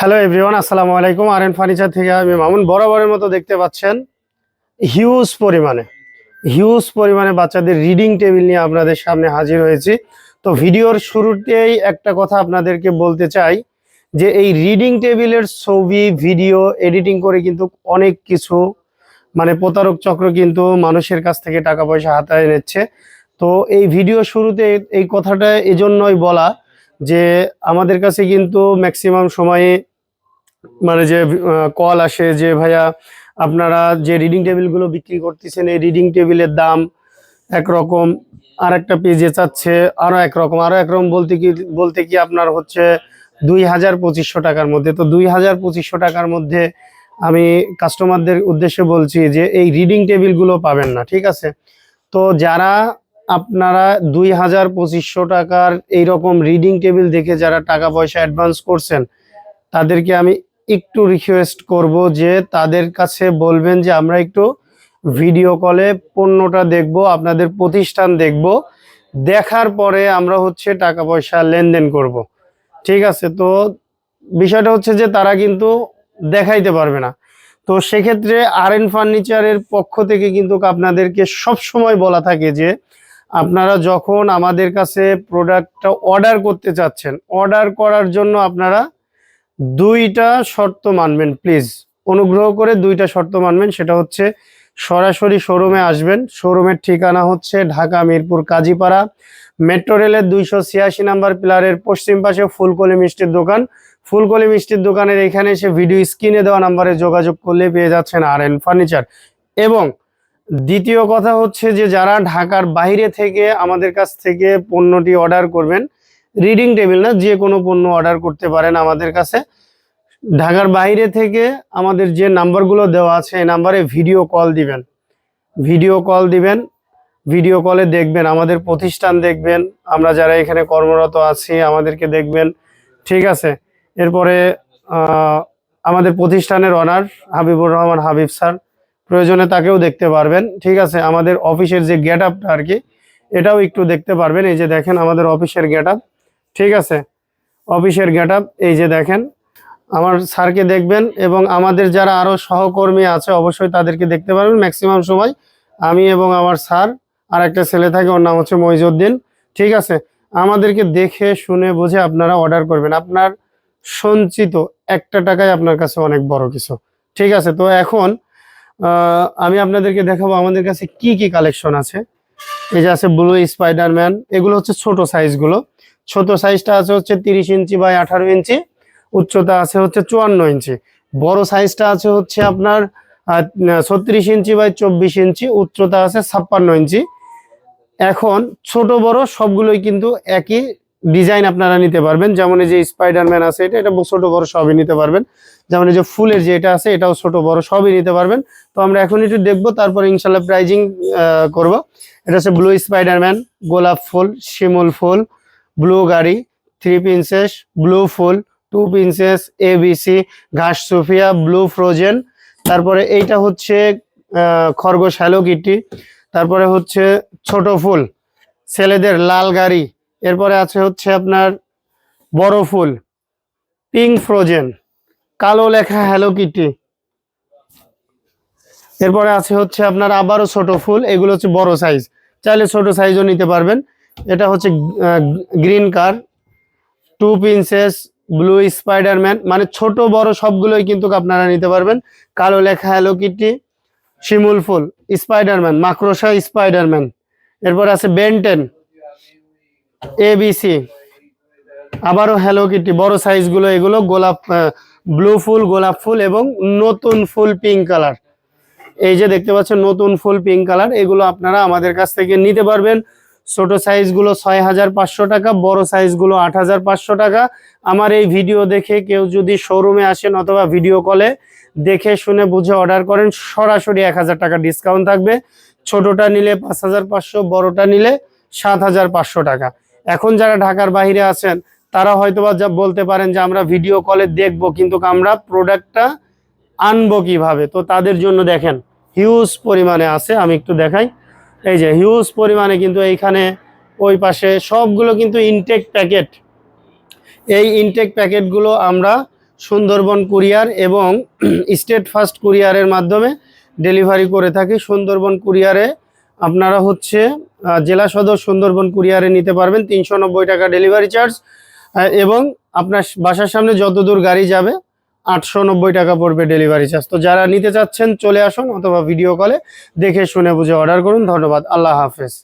Hello everyone আসসালামু আলাইকুম। আর N furniture থেকে আমি মামুন। বরাবরের মতো দেখতে পাচ্ছেন হিউজ পরিমাণে। হিউজ পরিমাণে বাচ্চাদের রিডিং টেবিল নিয়ে আপনাদের সামনে হাজির হয়েছি। তো ভিডিওর শুরুতেই একটা কথা আপনাদেরকে বলতে চাই যে এই রিডিং টেবিলের ছবি ভিডিও এডিটিং করে কিন্তু অনেক কিছু মানে প্রতারক চক্র কিন্তু মানুষের কাছ থেকে টাকা পয়সা হাতায় নিচ্ছে। তো এই ভিডিও শুরুতে এই কথাটা এজন্যই বলা যে আমাদের কাছে কিন্তু ম্যাক্সিমাম সময়ে মানে যে কল আসে যে, ভাইয়া, আপনারা যে রিডিং টেবিলগুলো বিক্রি করতেছেন, এই রিডিং টেবিলের দাম একরকম আর একটা পেজে চাচ্ছে, আরও একরকম আরও একরকম বলতে কি বলতে কি আপনার হচ্ছে দুই হাজার পঁচিশশো টাকার মধ্যে। তো দুই হাজার পঁচিশশো টাকার মধ্যে আমি কাস্টমারদের উদ্দেশ্যে বলছি যে, এই রিডিং টেবিলগুলো পাবেন না, ঠিক আছে? তো যারা আপনারা দুই হাজার পঁচিশশো টাকার এইরকম রিডিং টেবিল দেখে যারা টাকা পয়সা অ্যাডভান্স করছেন, তাদেরকে আমি একটু রিকোয়েস্ট করব যে তাদের কাছে বলবেন যে আমরা একটু ভিডিও কলে পণ্যটা দেখব, আপনাদের প্রতিষ্ঠান দেখব। দেখার পরে আমরা হচ্ছে টাকা পয়সা লেনদেন করব। ঠিক আছে? তো বিষয়টা হচ্ছে যে তারা কিন্তু দেখাইতে পারবে না। তো সেক্ষেত্রে আর এন ফার্নিচারের পক্ষ থেকে কিন্তু আপনাদেরকে সব সময় বলা থাকে যে আপনারা যখন আমাদের কাছে প্রোডাক্টটা অর্ডার করতে চাচ্ছেন অর্ডার করার জন্য আপনারা দুইটা শর্ত মানবেন প্লিজ অনুগ্রহ করে দুইটা শর্ত মানবেন, সেটা হচ্ছে সরাসরি শোরুমে আসবেন। শোরুমের ঠিকানা হচ্ছে ঢাকা, মিরপুর, কাজীপাড়া। মেট্রো রেলের দুইশো ছিয়াশি নাম্বার পিলারের পশ্চিম পাশে ফুলকলি মিষ্টির দোকান। ফুলকলি মিষ্টির দোকানের এখানে এসে ভিডিও স্ক্রিনে দেওয়া নাম্বারে যোগাযোগ করলে পেয়ে যাচ্ছেন আর এন ফার্নিচার এবং দ্বিতীয় কথা হচ্ছে যে, যারা ঢাকার বাইরে থেকে আমাদের কাছ থেকে পণ্যটি অর্ডার করবেন রিডিং টেবিল না, যে কোনো পণ্য অর্ডার করতে পারেন আমাদের কাছে। ঢাকার বাইরে থেকে আমাদের যে নাম্বারগুলো দেওয়া আছে, এই নাম্বারে ভিডিও কল দিবেন। ভিডিও কল দিবেন, ভিডিও কলে দেখবেন, আমাদের প্রতিষ্ঠান দেখবেন, আমরা যারা এখানে কর্মরত আছি, আমাদেরকে দেখবেন, ঠিক আছে? এরপরে আমাদের প্রতিষ্ঠানের অনার, হাবিবুর রহমান হাবিব স্যার, প্রয়োজনে তাকেও দেখতে পারবেন, ঠিক আছে? আমাদের অফিসের যে গেট আপটা আর কি, এটাও একটু দেখতে পারবেন। এই যে দেখেন, আমাদের অফিসের গেট আপ ঠিক আছে? অফিসের গেট এই যে দেখেন, আমার স্যারকে দেখবেন এবং আমাদের যারা আরও সহকর্মী আছে, অবশ্যই তাদেরকে দেখতে পারবেন। ম্যাক্সিমাম সময় আমি এবং আমার স্যার আর একটা ছেলে থাকে, ওর নাম হচ্ছে মহিজুদ্দিন ঠিক আছে? আমাদেরকে দেখে, শুনে, বুঝে আপনারা অর্ডার করবেন। আপনার সঞ্চিত একটা টাকায় আপনার কাছে অনেক বড় কিছু। ঠিক আছে? তো এখন আমি আপনাদেরকে দেখাবো আমাদের কাছে কি কি কালেকশন আছে। এই যে আছে ব্লু স্পাইডারম্যান এগুলো হচ্ছে ছোট সাইজগুলো ছোট সাইজটা আছে হচ্ছে তিরিশ ইঞ্চি বাই আঠারো ইঞ্চি, উচ্চতা আছে হচ্ছে চুয়ান্ন ইঞ্চি। বড় সাইজটা আছে হচ্ছে আপনার ছত্রিশ ইঞ্চি বাই চব্বিশ ইঞ্চি, উচ্চতা আছে ছাপ্পান্ন ইঞ্চি। এখন ছোট বড় সবগুলোই কিন্তু একই ডিজাইন আপনারা নিতে পারবেন। যেমন এই যে স্পাইডারম্যান আছে এটা এটা ছোট বড় সবই নিতে পারবেন। যেমন এই যে ফুলের যে এটা আছে, এটাও ছোট বড় সবই নিতে পারবেন। তো আমরা এখন একটু দেখব, তারপর ইনশাল্লাহ প্রাইজিং করব। এটা হচ্ছে ব্লু স্পাইডারম্যান, গোলাপ ফুল, শিমুল ফুল ব্লু গাড়ি থ্রি প্রিন্সেস ব্লু ফুল টু পিন্সেস এবিসি ঘাস সুফিয়া ব্লু ফ্রোজেন তারপরে এইটা হচ্ছে খরগোশ হ্যালো কিটি। তারপরে হচ্ছে ছোট ফুল, ছেলেদের লাল গাড়ি। এরপরে আছে হচ্ছে আপনার বড় ফুল পিঙ্ক ফ্রোজেন কালো লেখা হ্যালো কিটি। এরপরে আছে হচ্ছে আপনার আবারও ছোট ফুল, এগুলো হচ্ছে বড় সাইজ চাইলে ছোট সাইজও নিতে পারবেন। এটা হচ্ছে green car two princess blue spiderman মানে ছোট, বড় সবগুলোই কিন্তু আপনারা নিতে পারবেন। কালো লেখা হ্যালো কিটি, শিমুল ফুল স্পাইডারম্যান মাকড়সা স্পাইডারম্যান এরপর আছে বেন্টেন এবিসি আবারও হ্যালো কিটি, বড় সাইজগুলো এগুলো, গোলাপ ব্লু ফুল, গোলাপ ফুল এবং নতুন ফুল পিঙ্ক কালার এই যে দেখতে পাচ্ছেন, নতুন ফুল পিঙ্ক কালার এগুলো আপনারা আমাদের কাছ থেকে নিতে পারবেন। ছোট সাইজগুলো ছয় হাজার পাঁচশো টাকা, বড় সাইজগুলো আট হাজার পাঁচশো টাকা। আমার এই ভিডিও দেখে কেউ যদি শোরুমে আসেন অথবা ভিডিও কলে দেখে শুনে বুঝে অর্ডার করেন, সরাসরি এক হাজার টাকা ডিসকাউন্ট থাকবে। ছোটটা নিলে পাঁচ হাজার পাঁচশো, বড়টা নিলে সাত হাজার পাঁচশো টাকা। এখন যারা ঢাকার বাইরে আছেন, তারা হয়তোবা যা বলতে পারেন যে, আমরা ভিডিও কলে দেখব, কিন্তু আমরা প্রোডাক্টটা আনব কীভাবে? তো তাদের জন্য দেখেন হিউজ পরিমাণে আছে, আমি একটু দেখাই। এই যে হিউজ পরিমাণে কিন্তু এইখানে ওই পাশে সবগুলো কিন্তু ইনটেক প্যাকেট এই ইনটেক প্যাকেটগুলো আমরা সুন্দরবন কুরিয়ার এবং স্টেট ফার্স্ট কুরিয়ারের মাধ্যমে ডেলিভারি করে থাকি। সুন্দরবন কুরিয়ারে আপনারা হচ্ছে জেলা সদর সুন্দরবন কুরিয়ারে নিতে পারবেন। তিনশো নব্বই টাকা ডেলিভারি চার্জ এবং আপনার বাসার সামনে যত দূর গাড়ি যাবে আটশো নব্বই টাকা পড়বে ডেলিভারি চার্জ তো যারা নিতে চাচ্ছেন, চলে আসুন অথবা ভিডিও কলে দেখে শুনে বুঝে অর্ডার করুন। ধন্যবাদ। আল্লাহ হাফেজ।